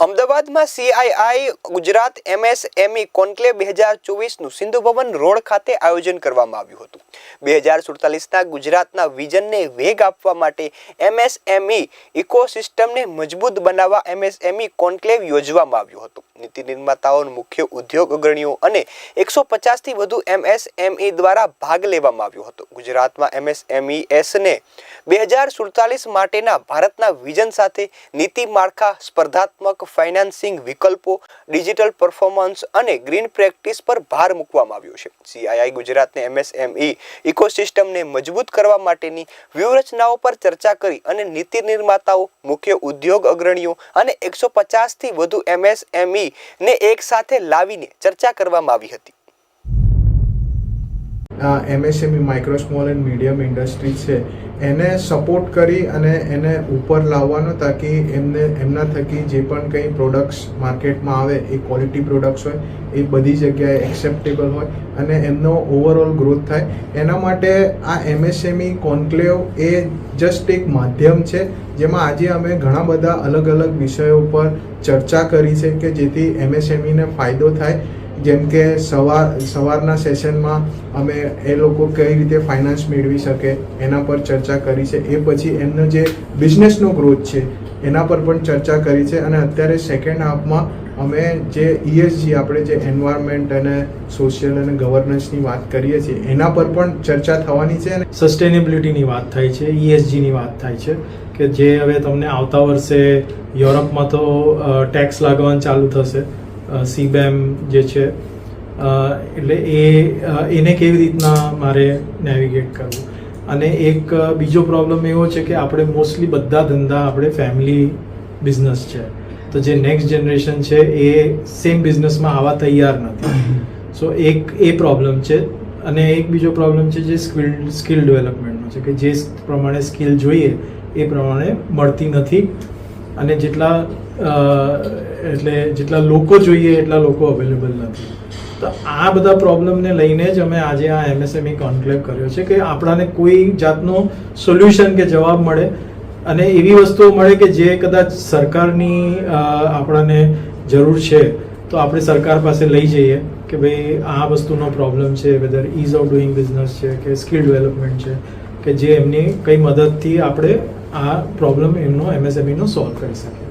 અમદાવાદમાં CII Gujarat MSME conclave બે હજાર ચોવીસનું સિંધુ ભવન રોડ ખાતે આયોજન કરવામાં આવ્યું હતું. બે હજાર સુડતાલીસના ગુજરાતના વિઝનને વેગ આપવા માટે એમએસએમઈ ઇકોસિસ્ટમને મજબૂત બનાવવા એમએસએમઈ કોન્ક્લેવ યોજવામાં આવ્યું હતું. નીતિ નિર્માતાઓ મુખ્ય ઉદ્યોગ અગ્રણીઓ અને એકસો પચાસથી વધુ એમએસએમઈ દ્વારા ભાગ લેવામાં આવ્યો હતો. ગુજરાતમાં એમએસએમઈ એસને બે હજાર સુડતાલીસ માટેના ભારતના વિઝન સાથે નીતિ માળખા સ્પર્ધાત્મક ફાઇનાન્સિંગ વિકલ્પો ડિજિટલ પરફોર્મન્સ અને ગ્રીન પ્રેક્ટિસ પર ભાર મૂકવામાં આવ્યો છે. સીઆઈઆઈ ગુજરાતને એમએસએમઈ ઇકોસિસ્ટમને મજબૂત કરવા માટેની વ્યૂહરચનાઓ પર ચર્ચા કરી અને નીતિ નિર્માતાઓ, મુખ્ય ઉદ્યોગ અગ્રણીઓ અને એકસો પચાસથી વધુ એમએસએમઈ ને એક લાવીને ચર્ચા કરવામાં આવી હતી. MSME micro small and medium industry છે. એને સપોર્ટ કરી અને એને ઉપર લાવવાનો તાકી એમને, એમના થકી જે પણ કંઈ પ્રોડક્ટ્સ માર્કેટમાં આવે, એ ક્વોલિટી પ્રોડક્ટ્સ હોય, એ બધી જગ્યાએ એક્સેપ્ટેબલ હોય અને એમનો ઓવરઓલ ગ્રોથ થાય. એના માટે આ એમએસએમઈ કોન્ક્લેવ એ જસ્ટ એક માધ્યમ છે, જેમાં આજે અમે ઘણા બધા અલગ અલગ વિષયો પર ચર્ચા કરી છે કે જેથી એમએસએમઈને ફાયદો થાય. જેમ કે સવાર, સવારના સેશનમાં અમે એ લોકો કઈ રીતે ફાઇનાન્સ મેળવી શકે, એના પર ચર્ચા કરી છે. એ પછી એમનો જે બિઝનેસનો ગ્રોથ છે, એના પર પણ ચર્ચા કરી છે. અને અત્યારે સેકન્ડ હાફમાં અમે જે ઇએસજી આપણે જે એન્વાયરમેન્ટ અને સોશિયલ અને ગવર્નન્સની વાત કરીએ છીએ, એના પર પણ ચર્ચા થવાની છે. અને સસ્ટેનેબિલિટીની વાત થાય છે ઈએસજીની વાત થાય છે, કે જે હવે તમને આવતા વર્ષે યુરોપમાં તો ટેક્સ લાગવાનું ચાલુ થશે. સીબેમ જે છે એટલે એ એને કેવી રીતના મારે નેવિગેટ કરવું? અને એક બીજો પ્રોબ્લેમ એવો છે કે આપણે મોસ્ટલી બધા ધંધા આપણે ફેમિલી બિઝનેસ છે. તો જે નેક્સ્ટ જનરેશન છે એ સેમ બિઝનેસમાં આવવા તૈયાર નથી. સો એક એ પ્રોબ્લેમ છે. અને એક બીજો પ્રોબ્લેમ છે જે સ્કિલ સ્કિલ ડેવલપમેન્ટનો છે કે જે પ્રમાણે સ્કિલ જોઈએ એ પ્રમાણે મળતી નથી. અને જેટલા એટલે જેટલા લોકો જોઈએ, એટલા લોકો અવેલેબલ નથી. તો આ બધા પ્રોબ્લેમને લઈને જ અમે આજે આ એમએસએમઈ કોન્ક્લેવ કર્યો છે કે આપણાને કોઈ જાતનો સોલ્યુશન કે જવાબ મળે. અને એવી વસ્તુઓ મળે કે જે કદાચ સરકારની આપણને આપણાને જરૂર છે. તો આપણે સરકાર પાસે લઈ જઈએ કે ભાઈ આ વસ્તુનો પ્રોબ્લેમ છે whether ease of doing business છે, કે સ્કિલ ડેવલપમેન્ટ છે, કે જે એમની કઈ મદદથી આપણે આ પ્રોબ્લેમ એમનો એમએસએમઈનો સોલ્વ કરી શકીએ